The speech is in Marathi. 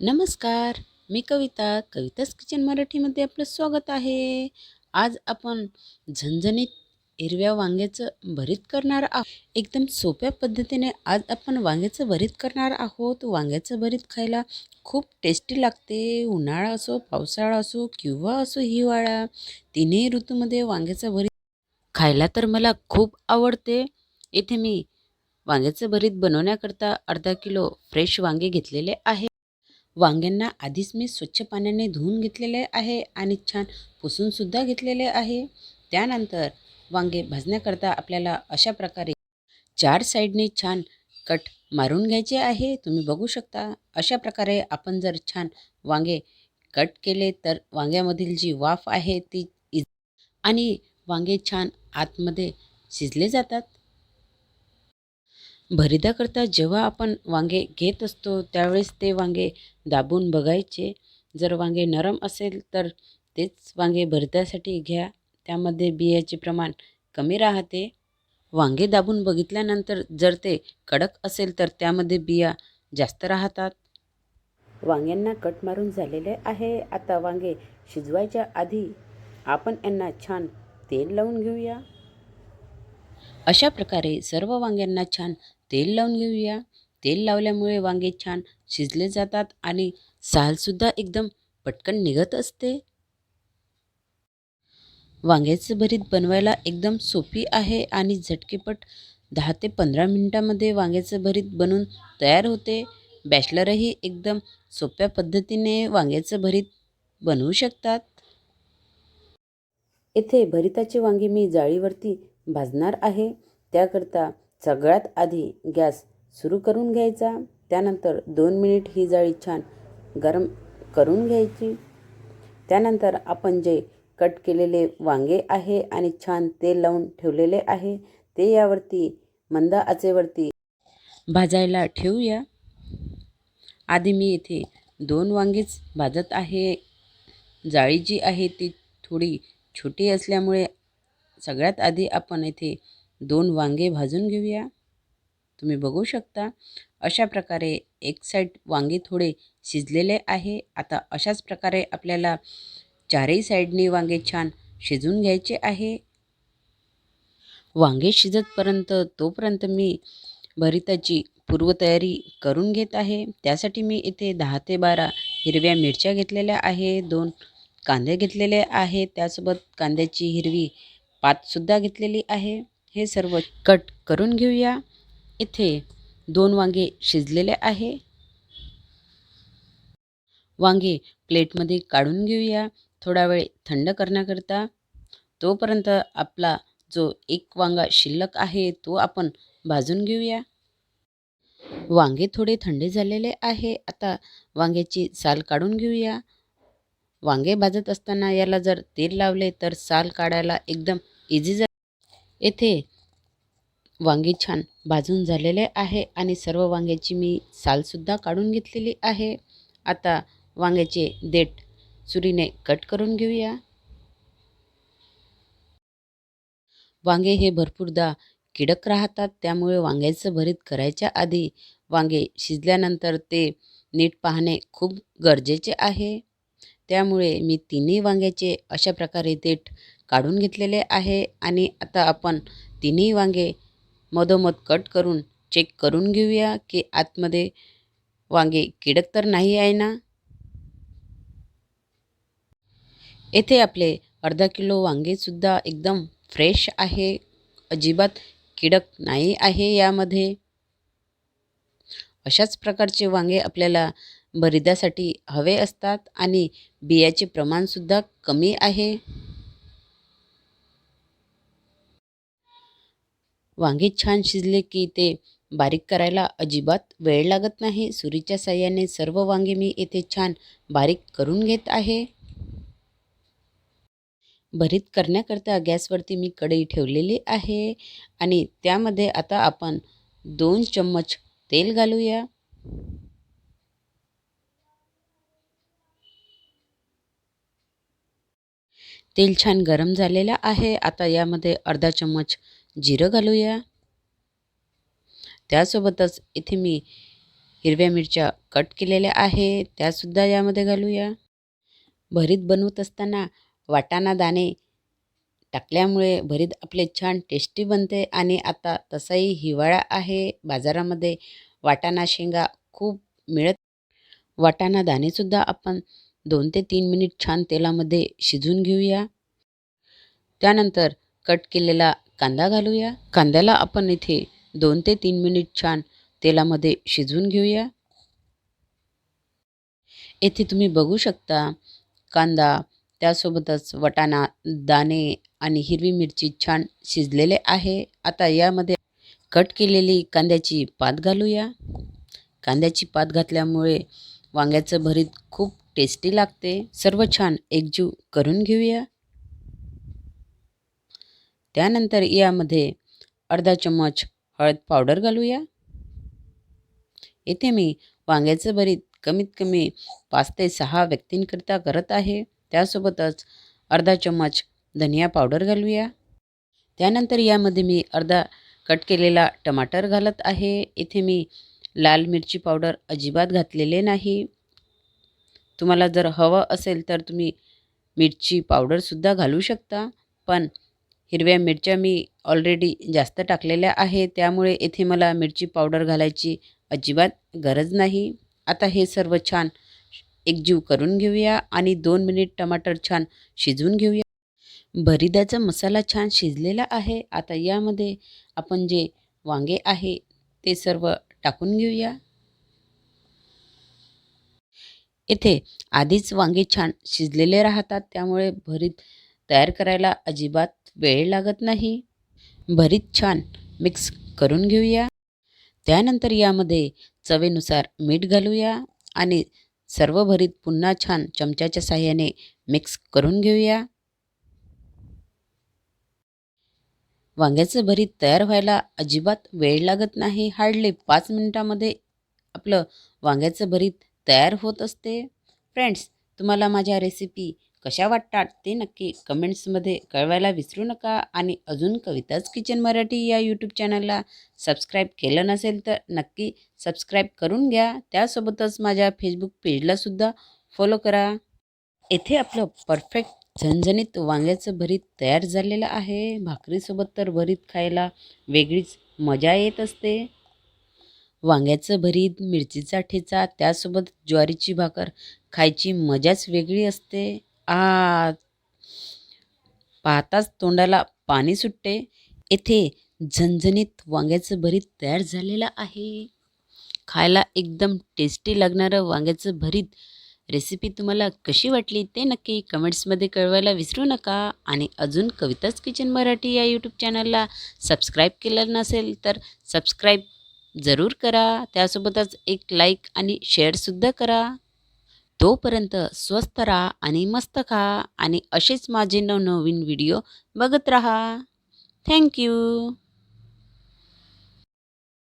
नमस्कार मी कविता कविताच किचन मराठीमध्ये आपलं स्वागत आहे. आज आपण झणझणीत हिरव्या वांग्याचं भरीत करणार आहोत. एकदम सोप्या पद्धतीने आज आपण वांग्याचं भरीत करणार आहोत. वांग्याचं भरीत खायला खूप टेस्टी लागते. उन्हाळा असो पावसाळा असो किंवा असो हिवाळा तिन्ही ऋतूमध्ये वांग्याचं भरीत खायला तर मला खूप आवडते. येथे मी वांग्याचं भरीत बनवण्याकरता अर्धा किलो फ्रेश वांगे घेतलेले आहे. वांग्यांना आधीच मी स्वच्छ पाण्याने धुवून घेतलेले आहे आणि छान पुसूनसुद्धा घेतलेले आहे. त्यानंतर वांगे भाजण्याकरता आपल्याला अशा प्रकारे चार साईडने छान कट मारून घ्यायचे आहे. तुम्ही बघू शकता अशा प्रकारे आपण जर छान वांगे कट केले तर वांग्यामधील जी वाफ आहे ती इज आणि वांगे छान आतमध्ये शिजले जातात. भरीदाकरता जेव्हा आपण वांगे घेत असतो त्यावेळेस ते वांगे दाबून बघायचे. जर वांगे नरम असेल तर तेच वांगे भरत्यासाठी घ्या. त्यामध्ये बियाचे प्रमाण कमी राहते. वांगे दाबून बघितल्यानंतर जर ते कडक असेल तर त्यामध्ये बिया जास्त राहतात. वांग्यांना कट मारून झालेले आहे. आता वांगे शिजवायच्या आधी आपण यांना छान तेल लावून घेऊया. अशा प्रकारे सर्व वांग्यांना छान तेल लावून घेऊया. तेल लावल्यामुळे वांगे छान शिजले जातात आणि सालसुद्धा एकदम पटकन निघत असते. वांग्याचं भरीत बनवायला एकदम सोपी आहे आणि झटकेपट दहा ते पंधरा मिनटामध्ये वांग्याचं भरीत बनून तयार होते. बॅचलरही एकदम सोप्या पद्धतीने वांग्याचं भरीत बनवू शकतात. येथे भरिताचे वांगे मी जाळीवरती भाजणार आहे. त्याकरता सगळ्यात आधी गॅस सुरू करून घ्यायचा. त्यानंतर दोन मिनिट ही जाळी छान गरम करून घ्यायची. त्यानंतर आपण जे कट केलेले वांगे आहे आणि छान तेल लावून ठेवलेले आहे ते यावरती मंद आचेवरती भाजायला ठेवूया. आधी मी इथे दोन वांगेच भाजत आहे. जाळी जी आहे ती थोडी छोटी असल्यामुळे सगळ्यात आधी आपण इथे दोन वांगे भाजून घेऊया. तुम्ही बघू शकता अशा प्रकारे एक साईड वांगे थोडे शिजलेले आहे. आता अशाच प्रकारे आपल्याला चारही साईडनी वांगे छान शिजून घ्यायचे आहे. वांगे शिजतपर्यंत तोपर्यंत मी भरिताची पूर्वतयारी करून घेत आहे. त्यासाठी मी इथे दहा ते बारा हिरव्या मिरच्या घेतलेल्या आहे. दोन कांदे घेतलेले आहे. त्यासोबत कांद्याची हिरवी पातसुद्धा घेतलेली आहे. हे सर्व कट करून घेऊया. इथे दोन वांगे शिजलेले आहे. वांगे प्लेटमध्ये काढून घेऊया. थोडा वेळ थंड करण्याकरता. तोपर्यंत आपला जो एक वांगा शिल्लक आहे तो आपण भाजून घेऊया. वांगे थोडे थंडे झालेले आहे. आता वांग्याची साल काढून घेऊया. वांगे भाजत असताना याला जर तेल लावले तर साल काढायला एकदम इझी जा. येथे वांगे छान भाजून झालेले आहे आणि सर्व वांग्याची मी सालसुद्धा काढून घेतलेली आहे. आता वांग्याचे देठ सुरीने कट करून घेऊया. वांगे हे भरपूरदा किडक राहतात त्यामुळे वांग्याचं भरीत करायच्या आधी वांगे शिजल्यानंतर ते नीट पाहणे खूप गरजेचे आहे. त्यामुळे मी तिन्ही वांग्याचे अशा प्रकारे देठ काढून घेतलेले आहे आणि आता आपण तिन्ही वांगे मधोमध कट करून चेक करून घेऊया की आतमध्ये वांगे किडक तर नाही आहे ना? येथे आपले अर्धा किलो वांगेसुद्धा एकदम फ्रेश आहे. अजिबात किडक नाही आहे यामध्ये. अशाच प्रकारचे वांगे आपल्याला भरिदासाठी हवे असतात आणि बियाचे प्रमाणसुद्धा कमी आहे. वांगे छान शिजले की ते बारीक करायला अजिबात वेळ लागत नाही. सुरीच्या साह्याने सर्व वांगे मी येथे छान बारीक करून घेत आहे. भरीत करण्याकरता गॅसवरती मी कढई ठेवलेली आहे आणि त्यामध्ये आता आपण दोन चम्मच तेल घालूया. तेल छान गरम झालेलं आहे. आता यामध्ये अर्धा चम्मच जिरं घालूया. त्यासोबतच इथे मी हिरव्या मिरच्या कट केलेल्या आहे त्यासुद्धा यामध्ये घालूया. भरीत बनवत असताना वाटाणा दाणे टाकल्यामुळे भरीत आपले छान टेस्टी बनते आणि आता तसाही हिवाळा आहे. बाजारामध्ये वाटाणा शेंगा खूप मिळत. वाटाणा दाणेसुद्धा आपण दोन ते तीन मिनिट छान तेलामध्ये शिजून घेऊया. त्यानंतर कट केलेला कांदा घालूया. कांद्याला आपण इथे दोन ते तीन मिनिट छान तेलामध्ये शिजवून घेऊया. येथे तुम्ही बघू शकता कांदा त्यासोबतच वटाणा दाणे आणि हिरवी मिरची छान शिजलेले आहे. आता यामध्ये कट केलेली कांद्याची पात घालूया. कांद्याची पात घातल्यामुळे वांग्याचं भरीत खूप टेस्टी लागते. सर्व छान एकजीव करून घेऊया. त्यानंतर यामध्ये अर्धा चम्मच हळद पावडर घालूया. येथे मी वांग्याचं भरीत कमीत कमी पाच ते सहा व्यक्तींकरिता करत आहे. त्यासोबतच अर्धा चम्मच धनिया पावडर घालूया. त्यानंतर यामध्ये मी अर्धा कट केलेला टमाटर घालत आहे. इथे मी लाल मिरची पावडर अजिबात घातलेले नाही. तुम्हाला जर हवं असेल तर तुम्ही मिरची पावडरसुद्धा घालू शकता. पण हिरव्या मिरच्या मी ऑलरेडी जास्त टाकलेल्या आहे त्यामुळे येथे मला मिरची पावडर घालायची अजिबात गरज नाही. आता हे सर्व छान एकजीव करून घेऊया आणि दोन मिनिट टमाटर छान शिजवून घेऊया. भरीदाचा मसाला छान शिजलेला आहे. आता यामध्ये आपण जे वांगे आहे ते सर्व टाकून घेऊया. येथे आधीच वांगे छान शिजलेले राहतात. त्यामुळे भरीत तयार करायला अजिबात वेळ लागत नाही. भरीत छान मिक्स करून घेऊया. त्यानंतर यामध्ये चवेनुसार मीठ घालूया आणि सर्व भरीत पुन्हा छान चमच्याच्या साह्याने मिक्स करून घेऊया. वांग्याचं भरीत तयार व्हायला अजिबात वेळ लागत नाही. हार्डली पाच मिनिटामध्ये आपलं वांग्याचं भरीत तयार होत असते. फ्रेंड्स तुम्हाला माझ्या रेसिपी कशा वाटतात ते नक्की कमेंट्समध्ये कळवायला विसरू नका. आणि अजून कविताच किचन मराठी या यूट्यूब चॅनलला सबस्क्राईब केलं नसेल तर नक्की सबस्क्राईब करून घ्या. त्यासोबतच माझ्या फेसबुक पेजलासुद्धा फॉलो करा. येथे आपलं परफेक्ट झणझणीत वांग्याचं भरीत तयार झालेलं आहे. भाकरीसोबत तर भरीत खायला वेगळीच मजा येत असते. वांग्याचं भरीत मिरचीचा ठेचा त्यासोबत ज्वारीची भाकर खायची मजाच वेगळी असते. आ पाहताच तोंडाला पाणी सुटते. येथे झणझणीत वांग्याचं भरीत तयार झालेलं आहे. खायला एकदम टेस्टी लागणारं वांग्याचं भरीत रेसिपी तुम्हाला कशी वाटली ते नक्की कमेंट्समध्ये कळवायला विसरू नका. आणि अजून कविताच किचन मराठी या यूट्यूब चॅनलला सबस्क्राईब केलं नसेल तर सबस्क्राईब जरूर करा. त्यासोबतच एक लाईक आणि शेअरसुद्धा करा. तोपर्यंत स्वस्त राहा आणि मस्त खा आणि असेच माझे नवनवीन व्हिडिओ बघत राहा. थँक्यू